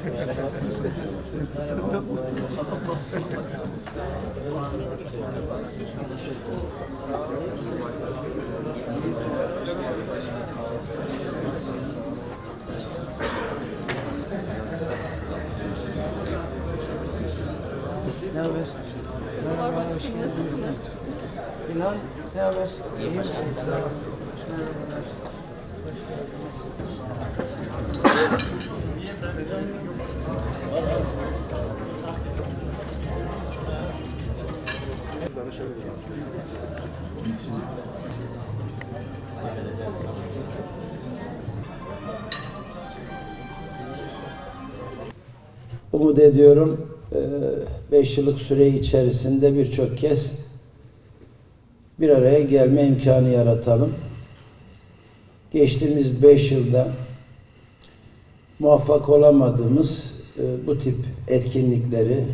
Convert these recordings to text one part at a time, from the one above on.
Ne haber? Merhaba, hoş geldiniz. İlhan, ne haber? İyi misiniz? Merhabalar. Hoş geldiniz. Umut ediyorum 5 yıllık süre içerisinde birçok kez bir araya gelme imkanı yaratalım. Geçtiğimiz 5 yılda muvaffak olamadığımız e, bu tip etkinlikleri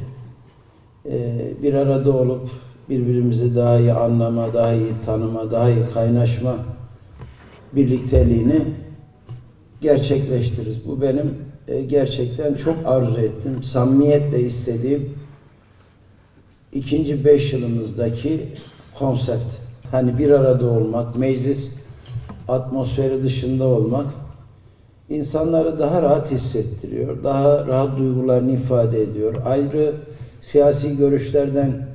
e, bir arada olup birbirimizi daha iyi anlama, daha iyi tanıma, daha iyi kaynaşma birlikteliğini gerçekleştiririz. Bu benim e, gerçekten çok arzu ettim, samimiyetle istediğim ikinci beş yılımızdaki konsept. Hani bir arada olmak, meclis atmosferi dışında olmak insanları daha rahat hissettiriyor, daha rahat duygularını ifade ediyor. Ayrı siyasi görüşlerden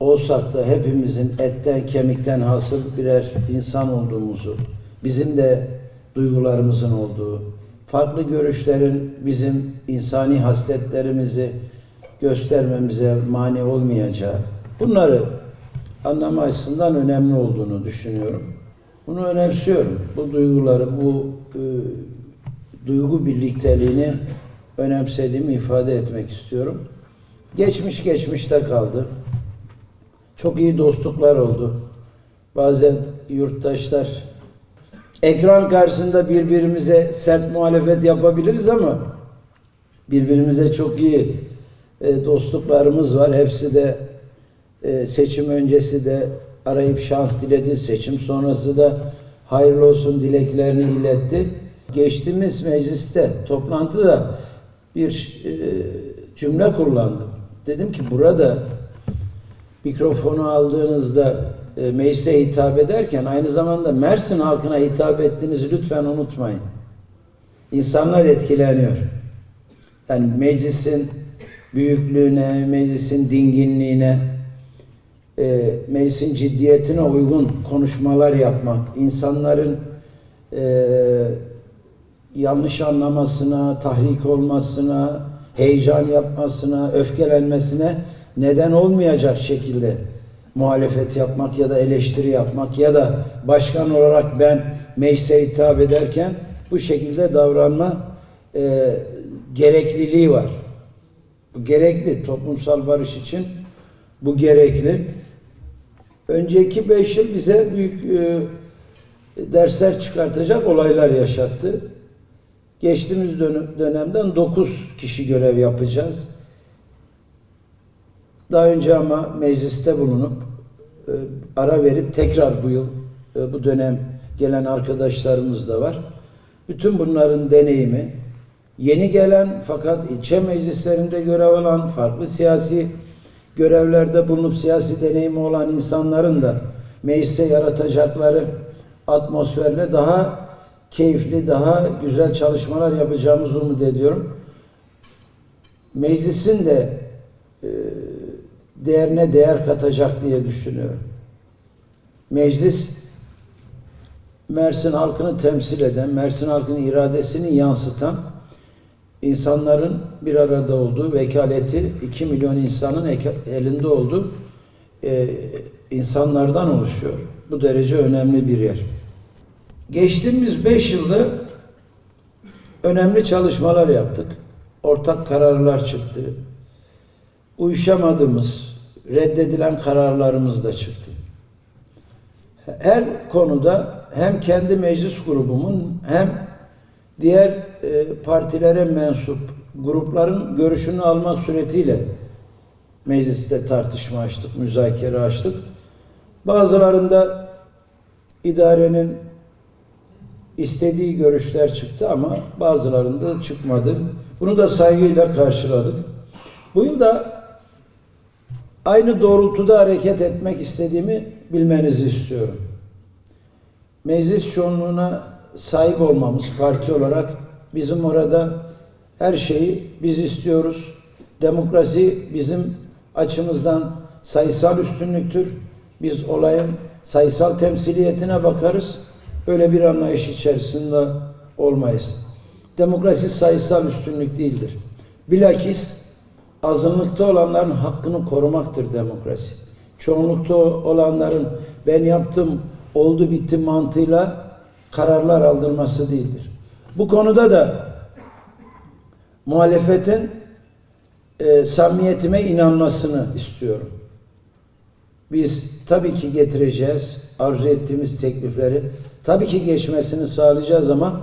olsak da hepimizin etten kemikten hasıl birer insan olduğumuzu, bizim de duygularımızın olduğu, farklı görüşlerin bizim insani hasletlerimizi göstermemize mani olmayacağı, bunları anlama açısından önemli olduğunu düşünüyorum. Bunu önemsiyorum. Bu duyguları, bu e, duygu birlikteliğini önemsediğimi ifade etmek istiyorum. Geçmiş geçmişte kaldı. Çok iyi dostluklar oldu. Bazen yurttaşlar ekran karşısında birbirimize sert muhalefet yapabiliriz ama birbirimize çok iyi e, dostluklarımız var. Hepsi de e, seçim öncesi de arayıp şans diledi. Seçim sonrası da hayırlı olsun dileklerini iletti. Geçtiğimiz mecliste, toplantıda bir e, cümle kullandım. Dedim ki burada mikrofonu aldığınızda e, meclise hitap ederken aynı zamanda Mersin halkına hitap ettiğinizi lütfen unutmayın. İnsanlar etkileniyor. Yani meclisin büyüklüğüne, meclisin dinginliğine, e, meclisin ciddiyetine uygun konuşmalar yapmak, insanların e, yanlış anlamasına, tahrik olmasına, heyecan yapmasına, öfkelenmesine neden olmayacak şekilde muhalefet yapmak ya da eleştiri yapmak ya da başkan olarak ben meclise hitap ederken bu şekilde davranma e, gerekliliği var. Bu gerekli toplumsal barış için bu gerekli. Önceki beş yıl bize büyük e, dersler çıkartacak olaylar yaşattı. Geçtiğimiz dönem, dönemden dokuz kişi görev yapacağız. Daha önce ama mecliste bulunup e, ara verip tekrar bu yıl e, bu dönem gelen arkadaşlarımız da var. Bütün bunların deneyimi yeni gelen fakat ilçe meclislerinde görev alan farklı siyasi görevlerde bulunup siyasi deneyimi olan insanların da meclise yaratacakları atmosferle daha keyifli, daha güzel çalışmalar yapacağımızı umut ediyorum. Meclisin de e, değerine değer katacak diye düşünüyorum. Meclis Mersin halkını temsil eden, Mersin halkının iradesini yansıtan insanların bir arada olduğu vekaleti 2 milyon insanın elinde olduğu e, insanlardan oluşuyor. Bu derece önemli bir yer. Geçtiğimiz 5 yılda önemli çalışmalar yaptık. Ortak kararlar çıktı. Uyuşamadığımız, reddedilen kararlarımız da çıktı. Her konuda hem kendi meclis grubumun hem diğer e, partilere mensup grupların görüşünü almak suretiyle mecliste tartışma açtık, müzakere açtık. Bazılarında idarenin istediği görüşler çıktı ama bazılarında çıkmadı. Bunu da saygıyla karşıladık. Bu yıl da aynı doğrultuda hareket etmek istediğimi bilmenizi istiyorum. Meclis çoğunluğuna sahip olmamız parti olarak bizim orada her şeyi biz istiyoruz. Demokrasi bizim açımızdan sayısal üstünlüktür. Biz olayın sayısal temsiliyetine bakarız. Böyle bir anlayış içerisinde olmayız. Demokrasi sayısal üstünlük değildir. Bilakis azınlıkta olanların hakkını korumaktır demokrasi. Çoğunlukta olanların ben yaptım, oldu bitti mantığıyla kararlar aldırması değildir. Bu konuda da muhalefetin e, samimiyetime inanmasını istiyorum. Biz tabii ki getireceğiz arzu ettiğimiz teklifleri. Tabii ki geçmesini sağlayacağız ama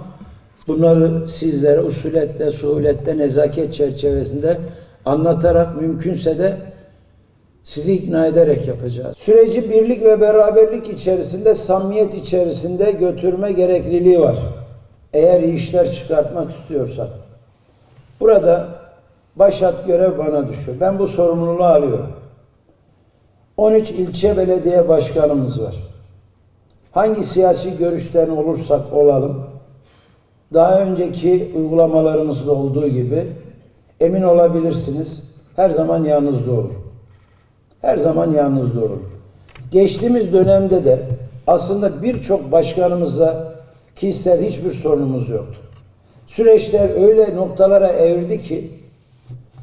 bunları sizlere usuletle, suhuletle, nezaket çerçevesinde anlatarak mümkünse de sizi ikna ederek yapacağız. Süreci birlik ve beraberlik içerisinde, samimiyet içerisinde götürme gerekliliği var. Eğer iyi işler çıkartmak istiyorsak. Burada başat görev bana düşüyor. Ben bu sorumluluğu alıyorum. 13 ilçe belediye başkanımız var. Hangi siyasi görüşten olursak olalım, daha önceki uygulamalarımızda olduğu gibi emin olabilirsiniz her zaman yanınızda olur. Her zaman yanınızda olur. Geçtiğimiz dönemde de aslında birçok başkanımızla kişisel hiçbir sorunumuz yoktu. Süreçler öyle noktalara evirdi ki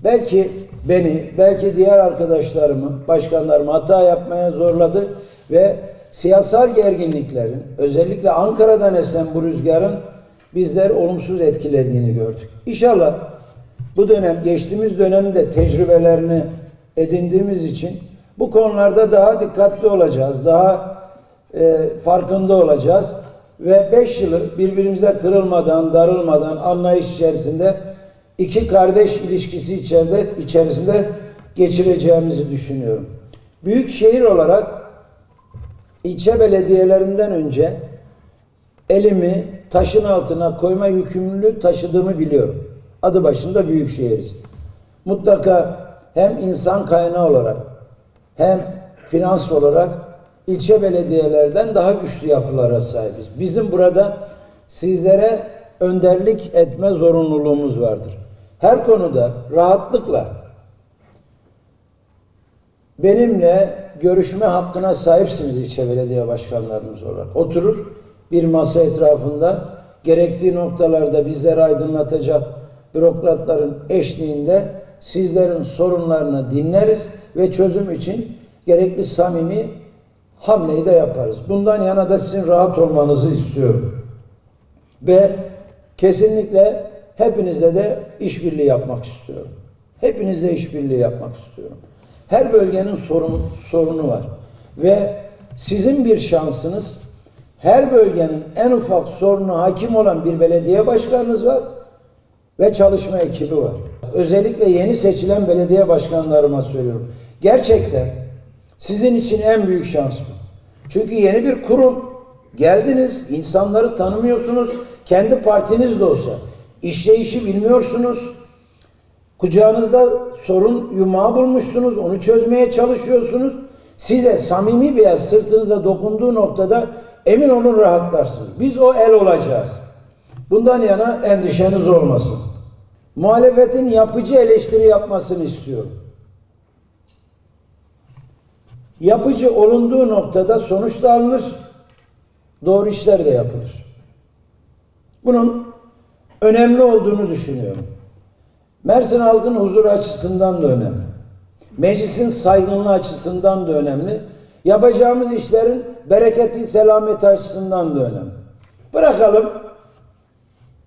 belki beni, belki diğer arkadaşlarımı, başkanlarımı hata yapmaya zorladı ve siyasal gerginliklerin, özellikle Ankara'dan esen bu rüzgarın bizleri olumsuz etkilediğini gördük. İnşallah bu dönem, geçtiğimiz dönemde tecrübelerini edindiğimiz için bu konularda daha dikkatli olacağız, daha e, farkında olacağız ve beş yılı birbirimize kırılmadan, darılmadan, anlayış içerisinde iki kardeş ilişkisi içeride, içerisinde geçireceğimizi düşünüyorum. Büyük şehir olarak ilçe belediyelerinden önce elimi taşın altına koyma yükümlülüğü taşıdığımı biliyorum. Adı başında büyük şehiriz. Mutlaka hem insan kaynağı olarak hem finans olarak ilçe belediyelerden daha güçlü yapılara sahibiz. Bizim burada sizlere önderlik etme zorunluluğumuz vardır. Her konuda rahatlıkla benimle görüşme hakkına sahipsiniz ilçe belediye başkanlarımız olarak. Oturur bir masa etrafında gerektiği noktalarda bizleri aydınlatacak bürokratların eşliğinde sizlerin sorunlarını dinleriz ve çözüm için gerekli samimi hamleyi de yaparız. Bundan yana da sizin rahat olmanızı istiyorum. Ve kesinlikle hepinizle de işbirliği yapmak istiyorum. Hepinizle işbirliği yapmak istiyorum. Her bölgenin sorun, sorunu var. Ve sizin bir şansınız her bölgenin en ufak sorunu hakim olan bir belediye başkanınız var ve çalışma ekibi var. Özellikle yeni seçilen belediye başkanlarıma söylüyorum. Gerçekten sizin için en büyük şans bu. Çünkü yeni bir kurum. Geldiniz, insanları tanımıyorsunuz. Kendi partiniz de olsa. işleyişi bilmiyorsunuz. Kucağınızda sorun yumağı bulmuşsunuz. Onu çözmeye çalışıyorsunuz. Size samimi bir el sırtınıza dokunduğu noktada emin olun rahatlarsınız. Biz o el olacağız. Bundan yana endişeniz olmasın. Muhalefetin yapıcı eleştiri yapmasını istiyorum. Yapıcı olunduğu noktada sonuç da alınır, doğru işler de yapılır. Bunun önemli olduğunu düşünüyorum. Mersin halkın huzur açısından da önemli. Meclisin saygınlığı açısından da önemli. Yapacağımız işlerin bereketi, selameti açısından da önemli. Bırakalım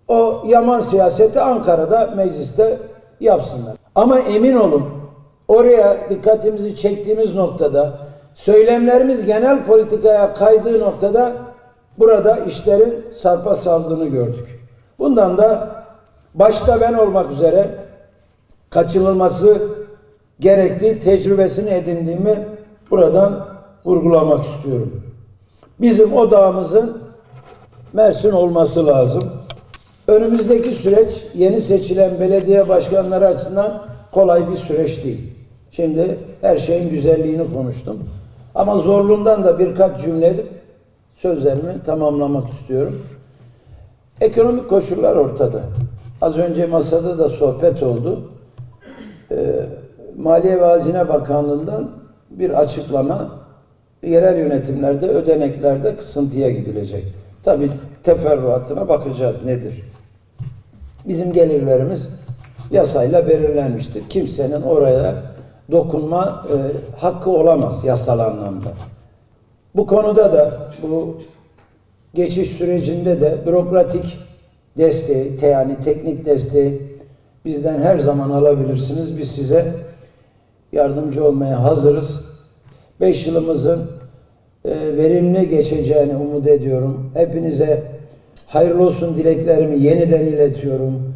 o yaman siyaseti Ankara'da mecliste yapsınlar. Ama emin olun oraya dikkatimizi çektiğimiz noktada söylemlerimiz genel politikaya kaydığı noktada burada işlerin sarpa saldığını gördük. Bundan da başta ben olmak üzere kaçınılması gerektiği tecrübesini edindiğimi buradan vurgulamak istiyorum. Bizim odağımızın Mersin olması lazım. Önümüzdeki süreç yeni seçilen belediye başkanları açısından kolay bir süreç değil. Şimdi her şeyin güzelliğini konuştum. Ama zorluğundan da birkaç cümle edip sözlerimi tamamlamak istiyorum. Ekonomik koşullar ortada. Az önce masada da sohbet oldu. Ee, Maliye ve Hazine Bakanlığı'ndan bir açıklama yerel yönetimlerde, ödeneklerde kısıntıya gidilecek. Tabi teferruatına bakacağız nedir? Bizim gelirlerimiz yasayla belirlenmiştir. Kimsenin oraya dokunma e, hakkı olamaz yasal anlamda. Bu konuda da bu geçiş sürecinde de bürokratik desteği, te- yani teknik desteği bizden her zaman alabilirsiniz. Biz size yardımcı olmaya hazırız. 5 yılımızın e, verimli geçeceğini umut ediyorum. Hepinize hayırlı olsun dileklerimi yeniden iletiyorum.